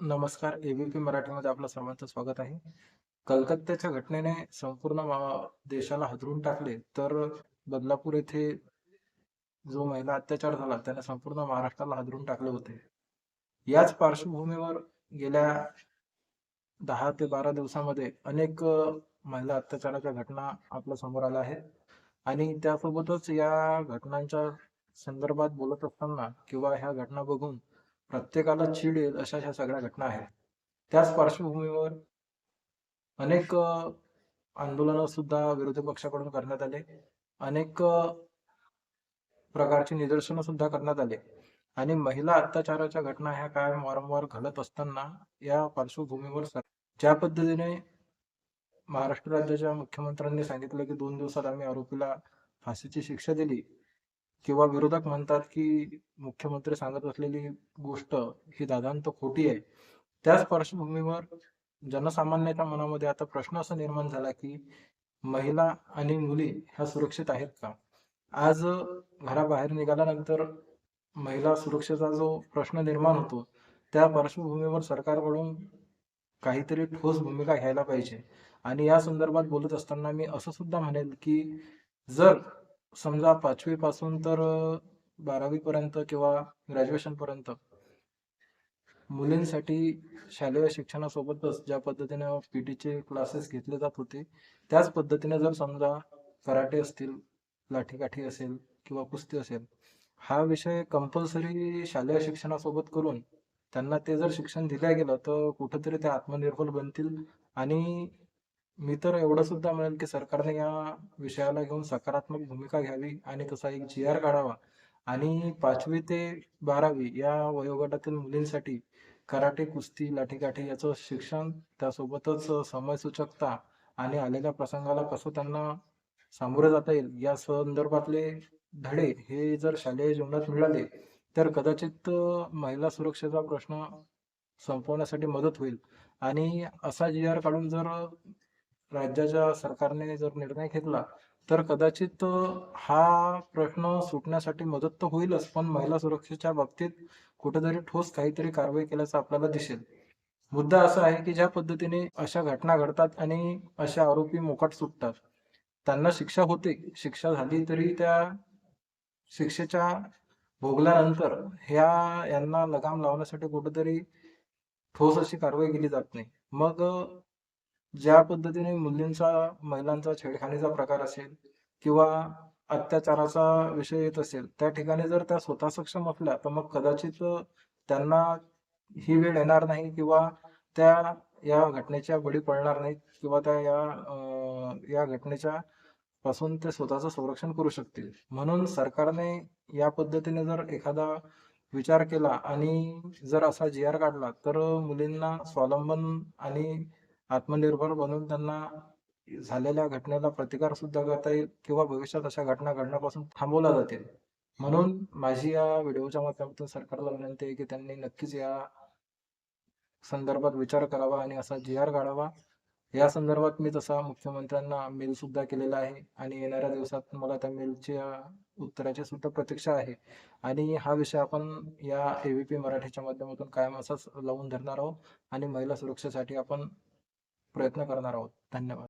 नमस्कार एबीपी मराठीमध्ये आपलं सर्वांचं स्वागत आहे. कलकत्त्याच्या घटनेने संपूर्ण देशाला हादरून टाकले तर बदलापूर येथे जो महिला अत्याचार झाला त्याने संपूर्ण महाराष्ट्राला हादरून टाकले होते. याच पार्श्वभूमीवर गेल्या दहा ते बारा दिवसामध्ये अनेक महिला अत्याचाराच्या घटना आपल्यासमोर आल्या आहेत. आणि त्यासोबतच या घटनांच्या संदर्भात बोलत असताना किंवा ह्या घटना बघून प्रत्येकाला चीड येईल अशा ह्या सगळ्या घटना आहेत. त्याच पार्श्वभूमीवर अनेक आंदोलन सुद्धा विरोधी पक्षाकडून करण्यात आले. अनेक प्रकारची निदर्शनं सुद्धा करण्यात आले. आणि महिला अत्याचाराच्या घटना ह्या कायम वारंवार घडत असताना या पार्श्वभूमीवर ज्या पद्धतीने महाराष्ट्र राज्याच्या मुख्यमंत्र्यांनी सांगितलं की दोन दिवसात आम्ही आरोपीला फाशीची शिक्षा दिली किंवा विरोधक म्हणतात की मुख्यमंत्री सांगत असलेली गोष्ट ही दादांत खोटी आहे. त्याच पार्श्वभूमीवर जनसामान्याच्या मनामध्ये आता प्रश्न असा निर्माण झाला की महिला आणि मुली ह्या सुरक्षित आहेत का? आज घराबाहेर निघाल्यानंतर महिला सुरक्षेचा जो प्रश्न निर्माण होतो त्या पार्श्वभूमीवर सरकारकडून काहीतरी ठोस भूमिका घ्यायला पाहिजे. आणि या संदर्भात बोलत असताना मी असं सुद्धा म्हणेल की जर समजा पाचवी पासून तर बारावी पर्यंत किंवा ग्रॅज्युएशन पर्यंत मुलींसाठी शालेय शिक्षणासोबतच ज्या पद्धतीने पीटीचे क्लासेस घेतले जात होते त्याच पद्धतीने जर समजा कराटे असतील लाठीकाठी असेल किंवा कुस्ती असेल हा विषय कंपल्सरी शालेय शिक्षणासोबत करून त्यांना ते जर शिक्षण दिलं गेलं तर कुठेतरी ते आत्मनिर्भर बनतील आणि मी तर एवढं सुद्धा म्हणेन की सरकारने या विषयाला घेऊन सकारात्मक भूमिका घ्यावी आणि तसा एक जी आर काढावा. आणि पाचवी ते बारावी या वयोगटातील मुलींसाठी कराटे कुस्ती लाठीकाठी याचं शिक्षण त्यासोबतच समयसूचकता आणि आलेल्या प्रसंगाला कसं त्यांना सामोरे जाता येईल या संदर्भातले धडे हे जर शालेय जीवनात मिळाले तर कदाचित महिला सुरक्षेचा प्रश्न संपवण्यासाठी मदत होईल. आणि असा जी आर काढून जर राज्याच्या सरकारने जर निर्णय घेतला तर कदाचित हा प्रश्न सुटण्यासाठी मदत तर होईलच पण महिला सुरक्षेच्या बाबतीत कुठेतरी ठोस काहीतरी कारवाई केल्याचं आपल्याला दिसेल. मुद्दा असा आहे की ज्या पद्धतीने अशा घटना घडतात आणि अशा आरोपी मोकाट सुटतात त्यांना शिक्षा होते. शिक्षा झाली तरी त्या शिक्षेच्या भोगल्यानंतर ह्या यांना लगाम लावण्यासाठी कुठेतरी ठोस अशी कारवाई केली जात नाही. मग ज्या पद्धतीने मुलींचा महिलांचा छेडखानीचा प्रकार असेल किंवा अत्याचाराचा विषय येत असेल त्या ठिकाणी जर त्या स्वतः सक्षम असल्या तर मग कदाचित त्यांना ही वेळ येणार नाही किंवा त्या या घटनेच्या बळी पडणार नाहीत किंवा त्या या या घटनेच्या पासून ते स्वतःचं संरक्षण करू शकतील. म्हणून सरकारने या पद्धतीने जर एखादा विचार केला आणि जर असा जी आर काढला तर मुलींना स्वावलंबन आणि आत्मनिर्भर बनवून त्यांना झालेल्या घटनेला प्रतिकार सुद्धा करता येईल किंवा भविष्यात अशा घटना घडण्यापासून थांबवल्या जातील. म्हणून माझी या व्हिडिओच्या माध्यमातून सरकारला विनंती आहे की त्यांनी नक्कीच या संदर्भात विचार करावा आणि असा जी आर काढावा. या संदर्भात मी तसा मुख्यमंत्र्यांना मेल सुद्धा केलेला आहे आणि येणाऱ्या दिवसात मला त्या मेलच्या उत्तराची सुद्धा प्रतीक्षा आहे. आणि हा विषय आपण या एबीपी मराठीच्या माध्यमातून कायम असाच लावून धरणार आहोत आणि महिला सुरक्षेसाठी आपण प्रयत्न करणार आहोत. धन्यवाद.